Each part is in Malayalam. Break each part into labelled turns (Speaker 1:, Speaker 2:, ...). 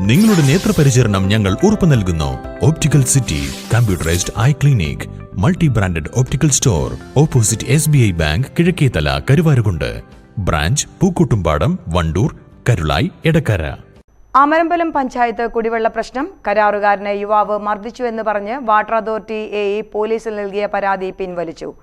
Speaker 1: നിങ്ങളുടെ നേത്രപരിചരണം ഞങ്ങൾ ഉറപ്പു നൽകുന്നു. Optical city computerised eye clinic multi branded optical store opposite S B I bank Kizhakkethala Karuvarakundu branch Pookkottumpadam Wandoor Karulai Edakkara
Speaker 2: Amarambalam panchayat കുടിവെള്ള പ്രശ്നം കരാറുകാരനെ യുവാവ് മർദ്ദിച്ചു എന്ന് പറഞ്ഞ് വാട്ടർ അതോറിറ്റി എ ഇ പോലീസിൽ നൽകിയ പരാതി പിൻവലിച്ചു.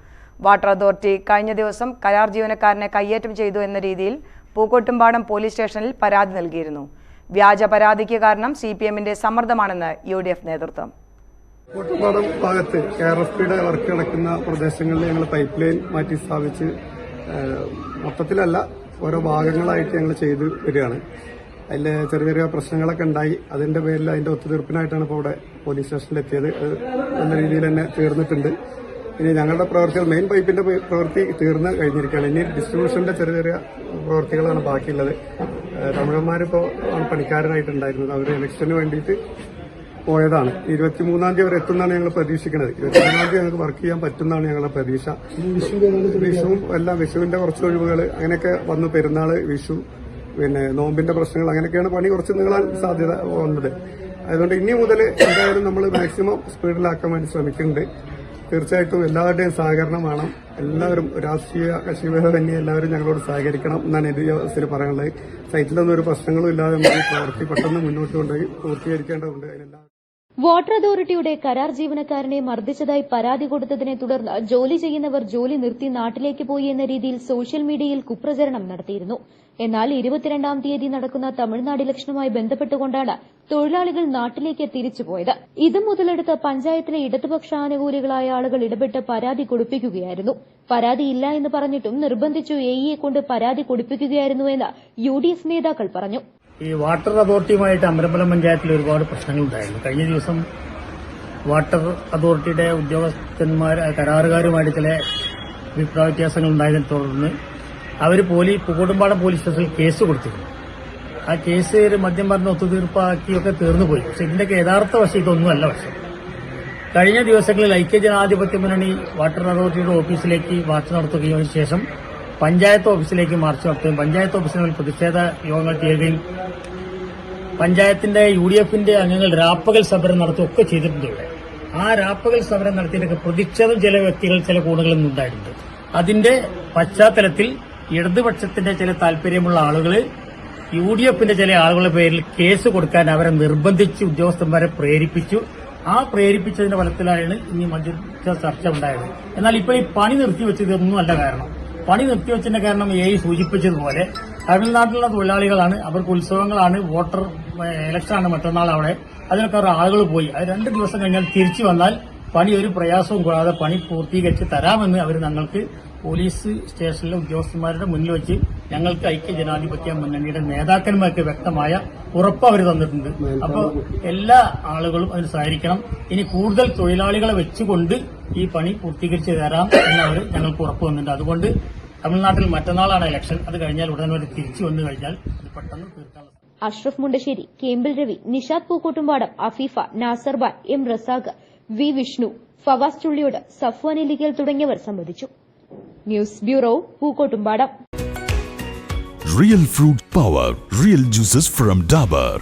Speaker 2: വാട്ടർ അതോറിറ്റി കഴിഞ്ഞ ദിവസം കരാർ ജീവനക്കാരനെ കയ്യേറ്റം ചെയ്തു എന്ന രീതിയിൽ പൂക്കോട്ടുംപാടം പോലീസ് സ്റ്റേഷനിൽ പരാതി നൽകിയിരുന്നു. വ്യാജ പരാതിക്ക് കാരണം സി പി എമ്മിന്റെ സമ്മർദ്ദമാണെന്ന് യു ഡി എഫ് നേതൃത്വം.
Speaker 3: കോട്ടപ്പാടം ഭാഗത്ത് കെ ആർ എഫ് പിയുടെ വർക്ക് നടക്കുന്ന പ്രദേശങ്ങളിൽ ഞങ്ങൾ പൈപ്പ് ലൈൻ മാറ്റി സ്ഥാപിച്ച് മൊത്തത്തിലല്ല ഓരോ ഭാഗങ്ങളായിട്ട് ഞങ്ങൾ ചെയ്തു വരികയാണ്. അതിൽ ചെറിയ ചെറിയ പ്രശ്നങ്ങളൊക്കെ ഉണ്ടായി. അതിന്റെ പേരിൽ അതിന്റെ ഒത്തുതീർപ്പിനായിട്ടാണ് ഇപ്പോൾ ഇവിടെ പോലീസ് സ്റ്റേഷനിൽ എത്തിയത് നല്ല രീതിയിൽ തന്നെ തീർന്നിട്ടുണ്ട്. ഇനി ഞങ്ങളുടെ പ്രവൃത്തികൾ മെയിൻ പൈപ്പിന്റെ പ്രവൃത്തി തീർന്ന് കഴിഞ്ഞിരിക്കുകയാണ്. ഇനി ഡിസ്ട്രിബ്യൂഷന്റെ ചെറിയ ചെറിയ പ്രവൃത്തികളാണ് ബാക്കിയുള്ളത്. തമിഴന്മാരിപ്പോ തമിഴന്മാരിപ്പോൾ പണിക്കാരനായിട്ടുണ്ടായിരുന്നത്. അവർ ഇലക്ഷന് വേണ്ടിയിട്ട് പോയതാണ്. ഇരുപത്തി മൂന്നാം തീയതി വരെ എത്തുന്നതാണ് ഞങ്ങൾ പ്രതീക്ഷിക്കുന്നത്. ഇരുപത്തി മൂന്നാം തീയതി ഞങ്ങൾക്ക് വർക്ക് ചെയ്യാൻ പറ്റുന്നതാണ് ഞങ്ങളുടെ പ്രതീക്ഷ. വിഷുവും എല്ലാം വിഷുവിന്റെ കുറച്ച് ഒഴിവുകൾ അങ്ങനെയൊക്കെ വന്നു. പെരുന്നാൾ വിഷു പിന്നെ നോമ്പിന്റെ പ്രശ്നങ്ങൾ അങ്ങനെയൊക്കെയാണ് പണി കുറച്ച് നീളാൻ സാധ്യത വന്നത്. അതുകൊണ്ട് ഇനി മുതൽ എന്തായാലും നമ്മൾ മാക്സിമം സ്പീഡിലാക്കാൻ വേണ്ടി ശ്രമിക്കുന്നുണ്ട്. തീർച്ചയായിട്ടും എല്ലാവരുടെയും സഹകരണം വേണം. എല്ലാവരും രാഷ്ട്രീയ കക്ഷിഭേദമന്യേ എല്ലാവരും ഞങ്ങളോട് സഹകരിക്കണം എന്നാണ് എന്റെ അവസ്ഥയിൽ പറയാനുള്ളത്. സൈറ്റിലൊന്നും ഒരു പ്രശ്നങ്ങളും ഇല്ലാതെ പ്രവൃത്തി പെട്ടെന്ന് മുന്നോട്ട് കൊണ്ടുപോയി പൂർത്തീകരിക്കേണ്ടതുണ്ട്
Speaker 4: വാട്ടർ അതോറിറ്റിയുടെ കരാർ ജീവനക്കാരനെ മർദ്ദിച്ചതായി പരാതി കൊടുത്തതിനെ തുടർന്ന് ജോലി ചെയ്യുന്നവർ ജോലി നിർത്തി നാട്ടിലേക്ക് പോയി എന്ന രീതിയിൽ സോഷ്യൽ മീഡിയയിൽ കുപ്രചരണം നടത്തിയിരുന്നു. എന്നാൽ ഇരുപത്തിരണ്ടാം തീയതി നടക്കുന്ന തമിഴ്നാട് ഇലക്ഷനുമായി ബന്ധപ്പെട്ടുകൊണ്ടാണ് തൊഴിലാളികൾ നാട്ടിലേക്ക് തിരിച്ചുപോയത് ഇത് മുതലെടുത്ത് പഞ്ചായത്തിലെ ഇടതുപക്ഷ ആനുകൂലികളായ ആളുകൾ ഇടപെട്ട് പരാതി കൊടുപ്പിക്കുകയായിരുന്നു. പരാതിയില്ല എന്ന് പറഞ്ഞിട്ടും നിർബന്ധിച്ചു എഇയെ കൊണ്ട് പരാതി കൊടുപ്പിക്കുകയായിരുന്നുവെന്ന് യു ഡി എഫ് നേതാക്കൾ പറഞ്ഞു.
Speaker 5: ഈ വാട്ടർ അതോറിറ്റിയുമായിട്ട് അമ്പലപ്പലം പഞ്ചായത്തിൽ ഒരുപാട് പ്രശ്നങ്ങളുണ്ടായിരുന്നു. കഴിഞ്ഞ ദിവസം വാട്ടർ അതോറിറ്റിയുടെ ഉദ്യോഗസ്ഥന്മാർ കരാറുകാരുമായിട്ട് ചില അഭിപ്രായ വ്യത്യാസങ്ങൾ ഉണ്ടായതിനെ തുടർന്ന് അവർ പോലീസ് പൂക്കോട്ടുംപാടം പോലീസ് സ്റ്റേഷനിൽ കേസ് കൊടുത്തിരുന്നു. ആ കേസ് മദ്യം പറഞ്ഞ് ഒത്തുതീർപ്പാക്കിയൊക്കെ തീർന്നുപോയി. പക്ഷെ ഇതിന്റെയൊക്കെ യഥാർത്ഥ വശം ഇതൊന്നുമല്ല പക്ഷെ കഴിഞ്ഞ ദിവസങ്ങളിൽ ഐക്യ ജനാധിപത്യ മുന്നണി വാട്ടർ അതോറിറ്റിയുടെ ഓഫീസിലേക്ക് മാർച്ച് നടത്തുകയും ശേഷം പഞ്ചായത്ത് ഓഫീസിലേക്ക് മാർച്ച് നടത്തുകയും പഞ്ചായത്ത് ഓഫീസിൽ പ്രതിഷേധ യോഗങ്ങൾ ചെയ്യുകയും പഞ്ചായത്തിന്റെ യു ഡി എഫിന്റെ അംഗങ്ങൾ രാപ്പകൽ സമരം നടത്തുകയൊക്കെ ചെയ്തിട്ടുണ്ട് ഇവിടെ. ആ രാപ്പകൽ സമരം നടത്തിയിട്ടൊക്കെ പ്രതിഷേധം ചില വ്യക്തികൾ ചില കോണുകളിൽ നിന്നുണ്ടായിട്ടുണ്ട്. അതിന്റെ പശ്ചാത്തലത്തിൽ ഇടതുപക്ഷത്തിന്റെ ചില താല്പര്യമുള്ള ആളുകൾ യു ഡി എഫിന്റെ ചില ആളുകളുടെ പേരിൽ കേസ് കൊടുക്കാൻ അവരെ നിർബന്ധിച്ച് ഉദ്യോഗസ്ഥന്മാരെ പ്രേരിപ്പിച്ചു. ആ പ്രേരിപ്പിച്ചതിന്റെ ഫലത്തിലാണ് ഇനി മധ്യസ്ഥ ചർച്ച ഉണ്ടായത്. എന്നാൽ ഇപ്പോൾ ഈ പണി നിർത്തിവെച്ചത് ഒന്നുമല്ല കാരണം. പണി നിർത്തിവെച്ചതിന്റെ കാരണം എ സൂചിപ്പിച്ചതുപോലെ തമിഴ്നാട്ടിലുള്ള തൊഴിലാളികളാണ് അവർക്ക് ഉത്സവങ്ങളാണ് വോട്ടർ ഇലക്ഷനാണ് മറ്റന്നാൾ അവിടെ. അതിനൊക്കെ ആളുകൾ പോയി. അത് രണ്ട് ദിവസം കഴിഞ്ഞാൽ തിരിച്ചു വന്നാൽ പണി ഒരു പ്രയാസവും കൂടാതെ പണി പൂർത്തീകരിച്ച് തരാമെന്ന് അവർ ഞങ്ങൾക്ക് പോലീസ് സ്റ്റേഷനിലെ ഉദ്യോഗസ്ഥന്മാരുടെ മുന്നിൽ വെച്ച് ഞങ്ങൾക്ക് ഐക്യ ജനാധിപത്യ മുന്നണിയുടെ നേതാക്കന്മാർക്ക് വ്യക്തമായ ഉറപ്പ് അവർ തന്നിട്ടുണ്ട്. അപ്പോൾ എല്ലാ ആളുകളും അതിന് സഹകരിക്കണം. ഇനി കൂടുതൽ തൊഴിലാളികളെ വെച്ചുകൊണ്ട് ഈ പണി പൂർത്തീകരിച്ച് തരാം എന്ന് അവർ ഞങ്ങൾക്ക് ഉറപ്പ് തന്നിട്ടുണ്ട്. അതുകൊണ്ട് തമിഴ്നാട്ടിൽ മറ്റന്നാളാണ് ഇലക്ഷൻ. അത് കഴിഞ്ഞാൽ ഉടൻ വരെ തിരിച്ചു വന്നു കഴിഞ്ഞാൽ പെട്ടെന്ന് തീർക്കാനുള്ള
Speaker 4: അഷ്റഫ് മുണ്ടശ്ശേരി കേമ്പിൽ രവി നിഷാദ് പൂക്കോട്ടുംപാടം അഫീഫ നാസർബാൻ എം റസാഖ് വി വിഷ്ണു ഫവാസ് ചുള്ളിയോട് സഫ്വാൻ ഇലിഗൽ തുടങ്ങിയവർ സംബന്ധിച്ചു news bureau Pookkottumpadam.
Speaker 1: Real fruit power real juices from Dabur